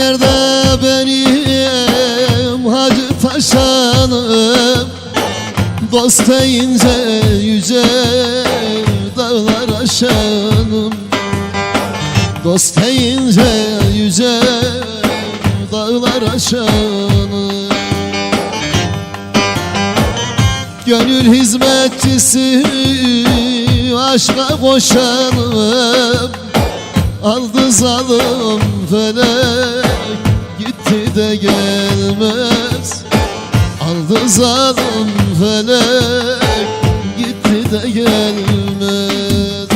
yerde benim Hacı Paşa'nım. Dost deyince yüce dağlar aşanım. Dost deyince yüce dağlar aşanım. Gönül hizmetçisi aşka koşanım. Aldı zalım felek Zalim felek gitti de gelmez.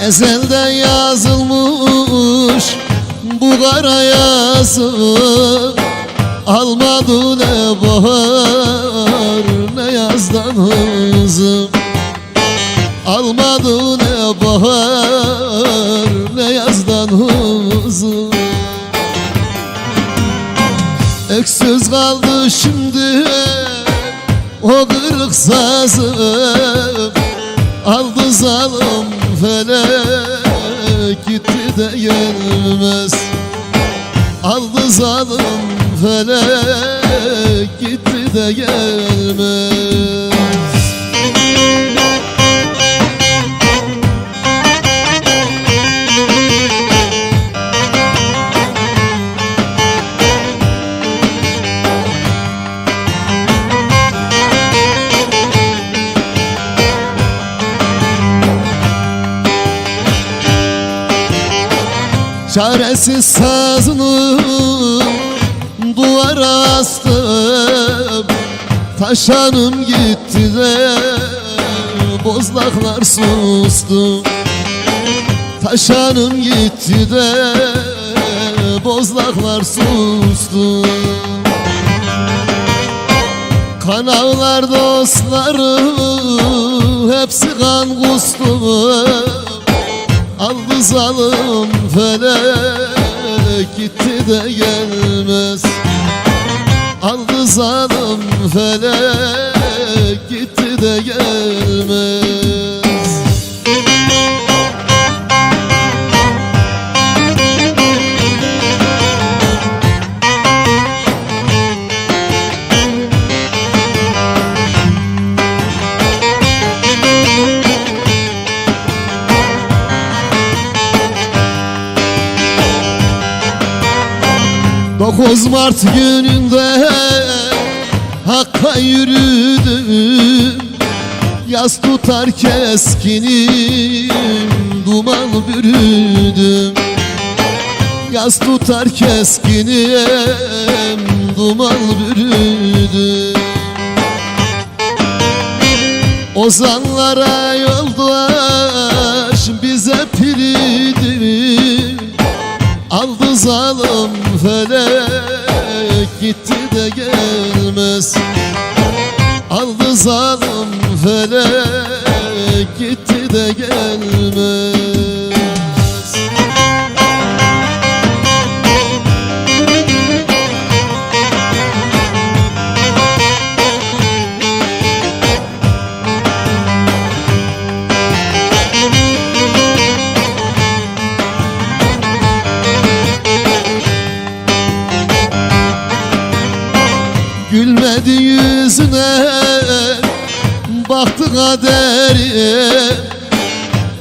Ezelden yazılmış bu kara yazı Almadı ne bahar ne yazdan hızım. Almadı ne bahar ne yazdan hızım. Öksüz kaldı şimdi o kırık sazım. Aldı zalim felek gitti de gelmez Zalim felek gitti de gelmez. Çaresiz sazını duvara astım Taşanım gitti de bozlaklar sustu. Taşanım gitti de bozlaklar sustu. Kanavlar dostları hepsi kan kustu Aldı zalim felek gitti de gelmez Zalim felek gitti de gelmez. Dokuz Mart gününde Hakka yürüdüm Yaz tutar keskinim Duman bürüdüm. Yaz tutar keskinim Duman bürüdüm. Ozanlara yoldaş bize piridim Aldı zalim felek gitti de gelmez. Aldı zalim felek Baktı kaderim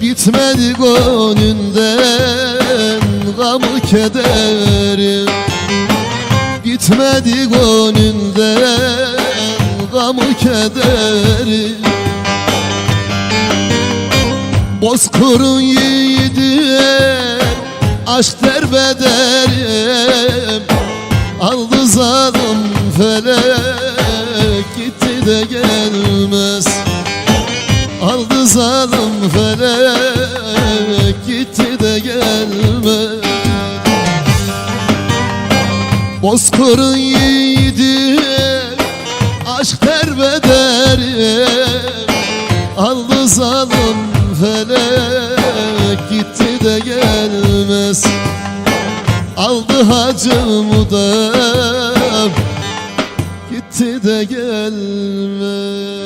Bitmedi gönlünden Gamı kederim Bitmedi gönlünden Gamı kederim Bozkırın yiğidi Aşk derbederim Aldı zalim felek gitti de gelmez Zalim felek gitti de gelmez Bozkırın yiğidi aşk derbederim Aldı zalim felek gitti de gelmez. Aldı hacımı da Gitti de gelmez